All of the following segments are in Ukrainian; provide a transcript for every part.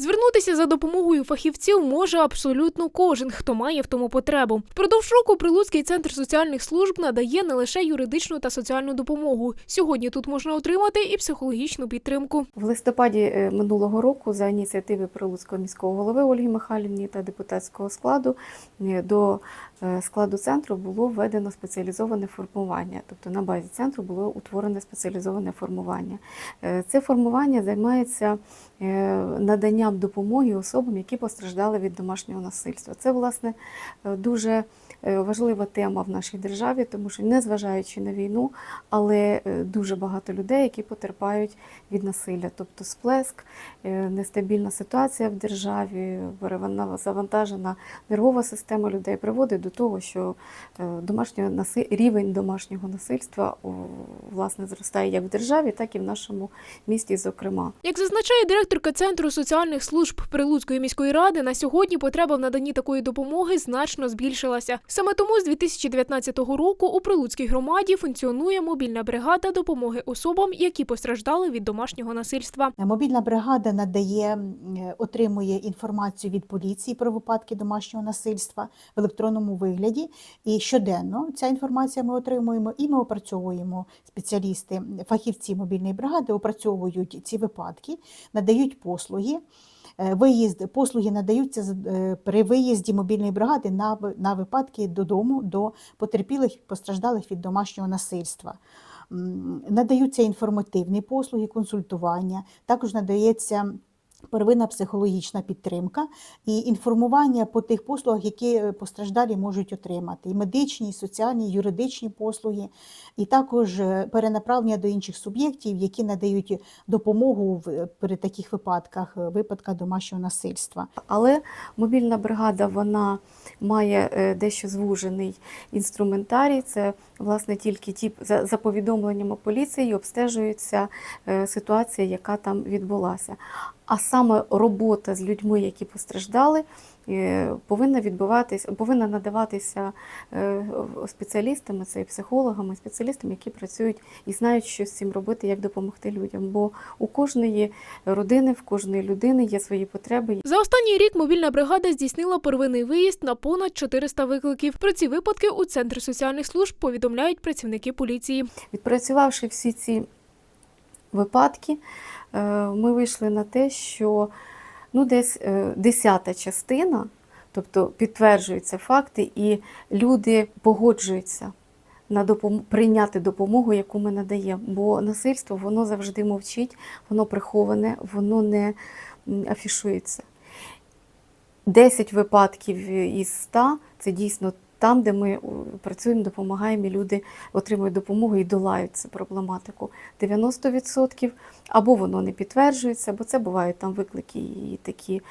Звернутися за допомогою фахівців може абсолютно кожен, хто має в тому потребу. Впродовж року Прилуцький центр соціальних служб надає не лише юридичну та соціальну допомогу. Сьогодні тут можна отримати і психологічну підтримку. В листопаді е, минулого року за ініціативи Прилуцького міського голови Ольги Михайлівні та депутатського складу е, до складу центру було введено спеціалізоване формування. Тобто на базі центру було утворене спеціалізоване формування. Е, Це формування займається е, наданням допомоги особам, які постраждали від домашнього насильства. Це, власне, е, дуже е, важлива тема в нашій державі, тому що незважаючи на війну, але е, дуже багато людей, які потерпають від насилля, тобто сплеск, е, нестабільна ситуація в державі, завантажена нервова система людей приводить до того, що е, домашнього наси... рівень домашнього насильства власне зростає як в державі, так і в нашому місті, зокрема. Як зазначає директорка центру соціальних служб Прилуцької міської ради, на сьогодні потреба в наданні такої допомоги значно збільшилася. Саме тому з 2019 року у Прилуцькій громаді функціонує мобільна бригада допомоги особам, які постраждали від домашнього насильства. Мобільна бригада надає, е, отримує інформацію від поліції про випадки домашнього насильства в електронному вигляді. І щоденно ця інформація ми отримуємо і ми опрацьовуємо спеціалісти, фахівці мобільної бригади опрацьовують ці випадки, надають послуги. Е, Виїзд послуги надаються е, при виїзді мобільної бригади на, на випадки додому до потерпілих постраждалих від домашнього насильства. Надаються інформативні послуги, консультування, також надається первинна психологічна підтримка і інформування по тих послугах, які е, постраждалі можуть отримати: і медичні, і соціальні, і юридичні послуги, і також е, перенаправлення до інших суб'єктів, які надають допомогу в при таких випадках, е, випадках домашнього насильства. Але мобільна бригада вона має е, дещо звужений інструментарій. Це власне тільки ті за, повідомленнями поліції обстежується е, ситуація, яка там відбулася. А саме робота з людьми, які постраждали, е, повинна відбуватися, повинна надаватися е, спеціалістами, це і психологами, спеціалістами, які працюють і знають, що з цим робити, як допомогти людям. Бо у кожної родини, в кожної людини є свої потреби, За останній рік мобільна бригада здійснила первинний виїзд на понад 400 викликів. Про ці випадки у центрі соціальних служб повідомляють працівники поліції. Відпрацювавши всі ці випадки, ми вийшли на те, що ну, десь е, десята частина, тобто підтверджуються факти, і люди погоджуються на допом... прийняти допомогу, яку ми надаємо. Бо насильство воно завжди мовчить, воно приховане, воно не афішується. 10 випадків із 100 – це дійсно там, де ми працюємо, допомагаємо, і люди отримують допомогу і долають цю проблематику. 90% або воно не підтверджується, бо це бувають там виклики і такі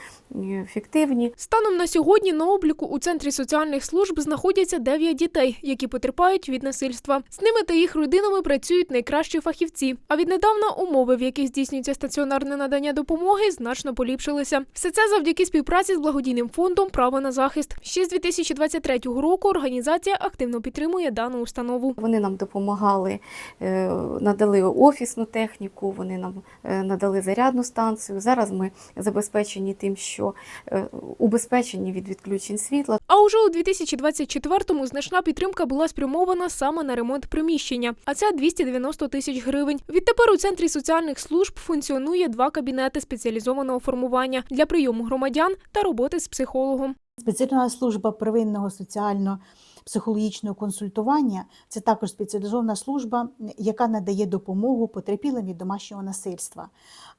фіктивні. Станом на сьогодні на обліку у центрі соціальних служб знаходяться 9 дітей, які потерпають від насильства. З ними та їх родинами працюють найкращі фахівці. А віднедавна умови, в яких здійснюється стаціонарне надання допомоги, значно поліпшилися. Все це завдяки співпраці з благодійним фондом Право на захист. Ще з 2023 року організація активно підтримує дану установу. Вони нам допомагали, е, надали офісну техніку, вони нам е, надали зарядну станцію. Зараз ми забезпечені тим, що е, убезпечені від відключень світла. А уже у 2024-му значна підтримка була спрямована саме на ремонт приміщення, а це 290 тисяч гривень. Відтепер у центрі соціальних служб функціонує два кабінети спеціалізованого формування для прийому громадян та роботи з психологом. Спеціальна служба первинного соціально-психологічного консультування це також спеціалізована служба, яка надає допомогу потерпілим від домашнього насильства.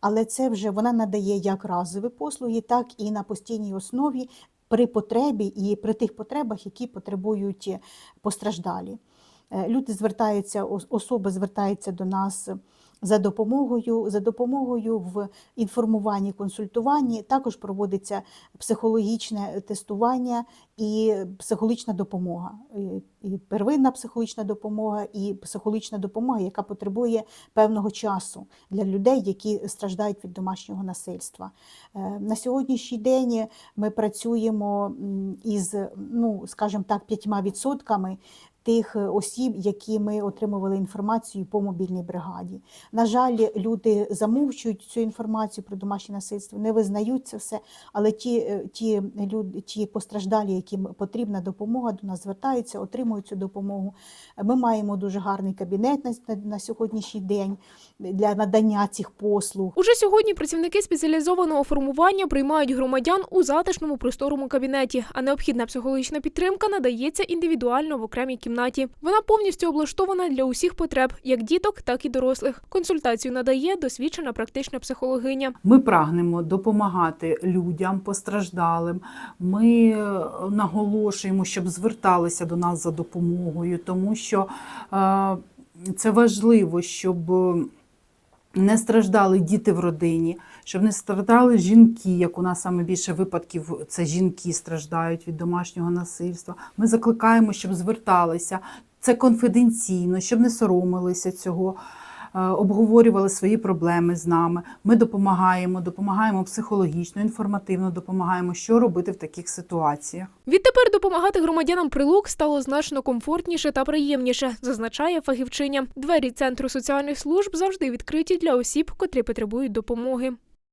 Але це вже вона надає як разові послуги, так і на постійній основі при потребі і при тих потребах, які потребують постраждалі. Е, Люди звертаються, ос- особи звертаються до нас за допомогою, за допомогою в інформуванні, консультуванні. Також проводиться психологічне тестування і психологічна допомога. І- первинна психологічна допомога, і психологічна допомога, яка потребує певного часу для людей, які страждають від домашнього насильства. Е, На сьогоднішній день ми працюємо із, ну, скажімо так, п'ятьма відсотками тих е, осіб, які ми отримували інформацію по мобільній бригаді. На жаль, люди замовчують цю інформацію про домашнє насильство, не визнають це все. Але ті, е, ті люди, ті постраждалі, яким потрібна допомога, до нас звертаються, отримують цю допомогу. Ми маємо дуже гарний кабінет на, на, на сьогоднішній день для надання цих послуг. Уже сьогодні працівники спеціалізованого формування приймають громадян у затишному просторому кабінеті, а необхідна психологічна підтримка надається індивідуально в окремій кімнаті. Вона повністю облаштована для усіх потреб, як діток, так і дорослих. Консультацію надає досвідчена практична психологиня. Ми прагнемо допомагати людям постраждалим. Ми е, наголошуємо, щоб зверталися до нас за допомогою, тому що е, це важливо, щоб не страждали діти в родині, щоб не страждали жінки, як у нас саме більше випадків це жінки страждають від домашнього насильства. Ми закликаємо, щоб зверталися. Це конфіденційно, щоб не соромилися цього обговорювали свої проблеми з нами. Ми допомагаємо, допомагаємо психологічно, інформативно допомагаємо, що робити в таких ситуаціях. Відтепер допомагати громадянам прилук стало значно комфортніше та приємніше, зазначає фахівчиня. Двері центру соціальних служб завжди відкриті для осіб, котрі потребують допомоги.